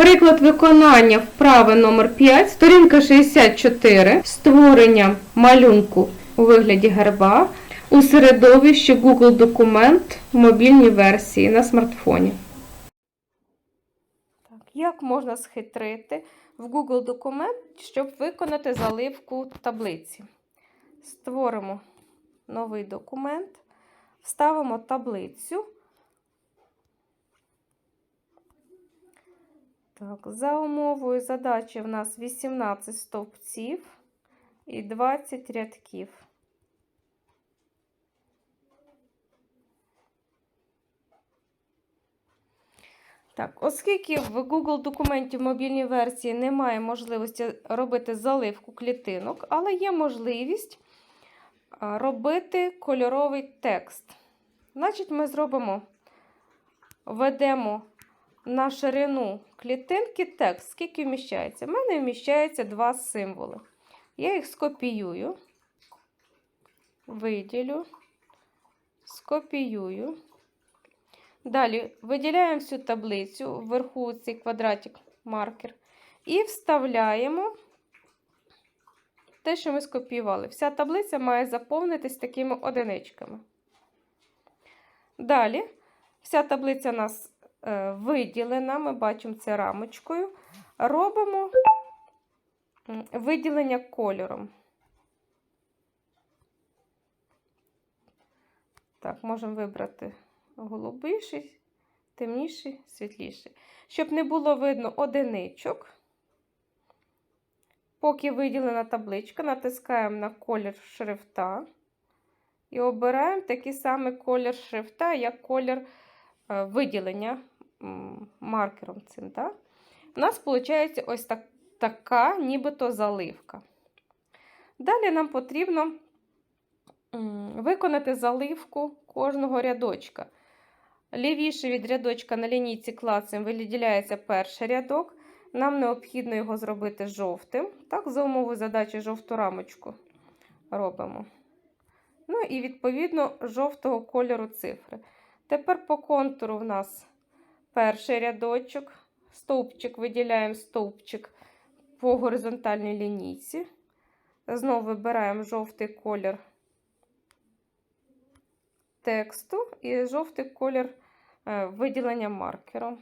Приклад виконання вправи номер 5, сторінка 64, створення малюнку у вигляді герба у середовищі Google Документ в мобільній версії на смартфоні. Як можна схитрити в Google Документ, щоб виконати заливку таблиці? Створимо новий документ, вставимо таблицю. Так, за умовою задачі в нас 18 стовпців і 20 рядків. Так, оскільки в Google документі в мобільній версії немає можливості робити заливку клітинок, але є можливість робити кольоровий текст. Значить, ми зробимо, введемо на ширину клітинки текст, скільки вміщається. У мене вміщається два символи. Я їх скопіюю, виділю, скопіюю. Далі виділяємо всю таблицю вверху цей квадратик маркер і вставляємо те, що ми скопіювали. Вся таблиця має заповнитись такими одиничками. Далі, вся таблиця у нас виділена, ми бачимо це рамочкою. Робимо виділення кольором. Так, можемо вибрати голубіший, темніший, світліший. Щоб не було видно одиничок. Поки виділена табличка, натискаємо на колір шрифта і обираємо такий самий колір шрифта, як колір е, виділення маркером цим. Так? У нас виходить ось так, така нібито заливка. Далі нам потрібно виконати заливку кожного рядочка. Лівіше від рядочка на лінійці клацем виділяється перший рядок. Нам необхідно його зробити жовтим. Так, за умовою задачі жовту рамочку робимо. Ну і, відповідно, жовтого кольору цифри. Тепер по контуру в нас перший рядочок. Стовпчик виділяємо стовпчик по горизонтальній лінійці. Знову вибираємо жовтий колір тексту і жовтий колір е, виділення маркером.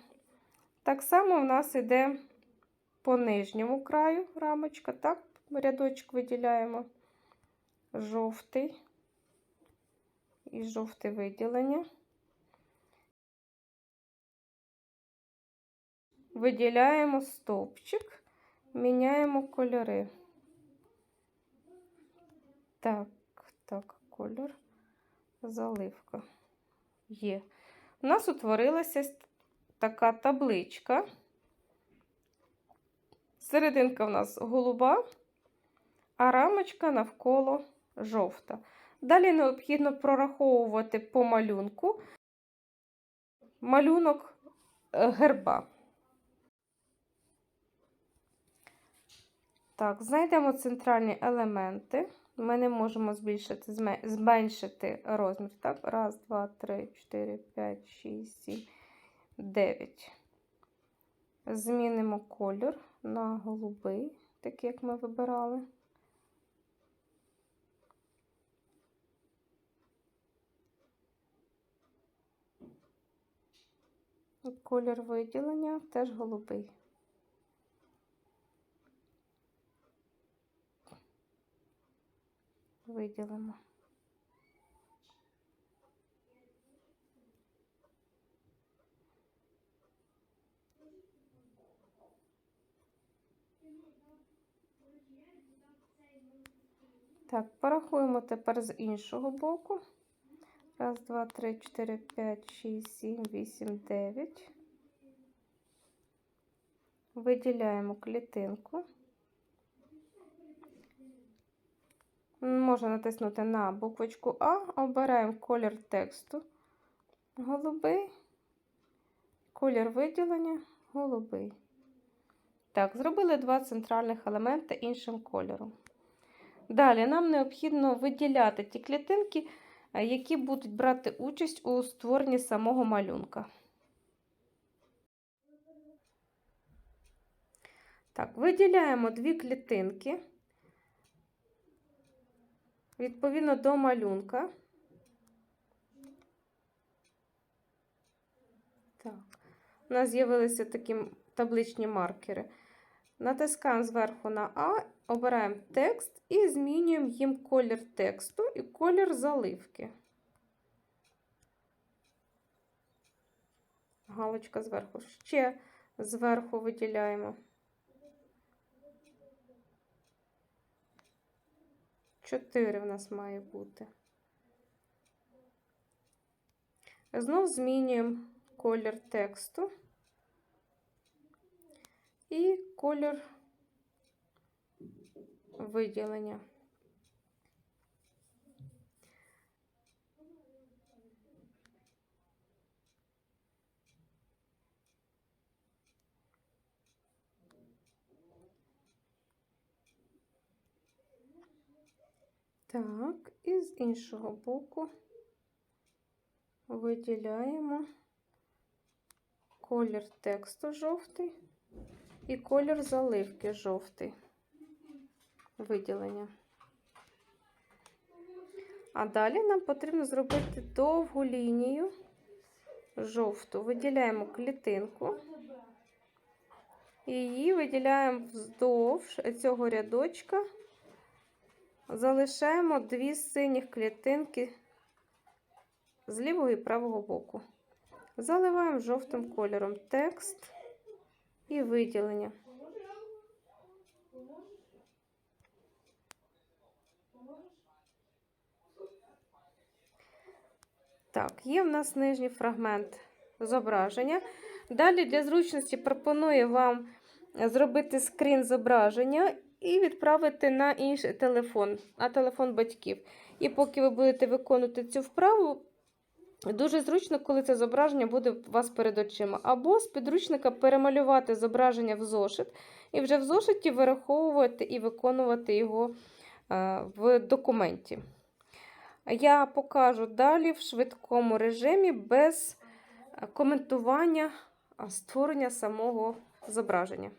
Так само в нас йде по нижньому краю рамочка, так, рядочок виділяємо жовтий і жовте виділення. Виділяємо стовпчик, міняємо кольори. Так, так, кольор заливка є. У нас утворилася така табличка. Серединка в нас голуба, а рамочка навколо жовта. Далі необхідно прораховувати по малюнку малюнок е, герба. Так, знайдемо центральні елементи. Ми не можемо збільшити, зменшити розмір. Так, раз, два, три, чотири, п'ять, шість, сім, дев'ять. Змінимо колір на голубий, такий, як ми вибирали. Колір виділення теж голубий. Виділимо. Так, порахуємо тепер з іншого боку. Раз, два, три, чотири, п'ять, шість, сім, вісім, дев'ять. Виділяємо клітинку. Можна натиснути на буквочку А, обираємо колір тексту голубий, колір виділення голубий. Так, зробили два центральних елементи іншим кольором. Далі нам необхідно виділяти ті клітинки, е, які будуть брати участь у створенні самого малюнка. Так, виділяємо дві клітинки відповідно до малюнка. Так, у нас з'явилися такі табличні маркери. Натискаємо зверху на А, обираємо текст і змінюємо їм колір тексту і колір заливки. Галочка зверху. Ще зверху виділяємо. Чотири в нас має бути. Знов змінюємо колір тексту і колір виділення. Так, і з іншого боку виділяємо колір тексту жовтий і колір заливки жовтий виділення. А далі нам потрібно зробити довгу лінію жовту. Виділяємо клітинку і її виділяємо вздовж цього рядочка. Залишаємо дві синіх клітинки з лівого і правого боку. Заливаємо жовтим кольором текст і виділення. Так, є в нас нижній фрагмент зображення. Далі для зручності пропоную вам зробити скрін зображення і відправити на інший телефон, на телефон батьків. І поки ви будете виконувати цю вправу, дуже зручно, коли це зображення буде у вас перед очима. Або з підручника перемалювати зображення в зошит, і вже в зошиті вираховувати і виконувати його е, в документі. Я покажу далі в швидкому режимі без е, коментування створення самого зображення.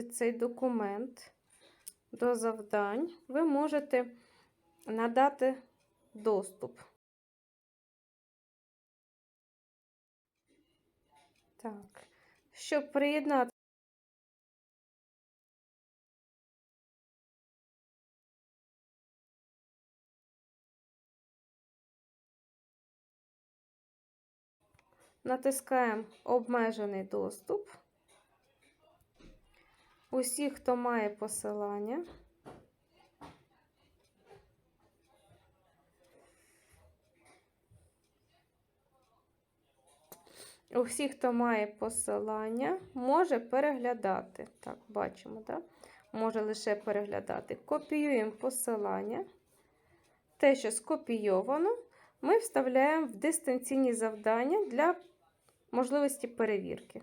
Цей документ до завдань, ви можете надати доступ. Так, щоб приєднати. Натискаємо обмежений доступ. Усі, хто має посилання. Усі, хто має посилання, може переглядати. Так, бачимо, так? Може лише переглядати. Копіюємо посилання. Те, що скопійовано, ми вставляємо в дистанційні завдання для можливості перевірки.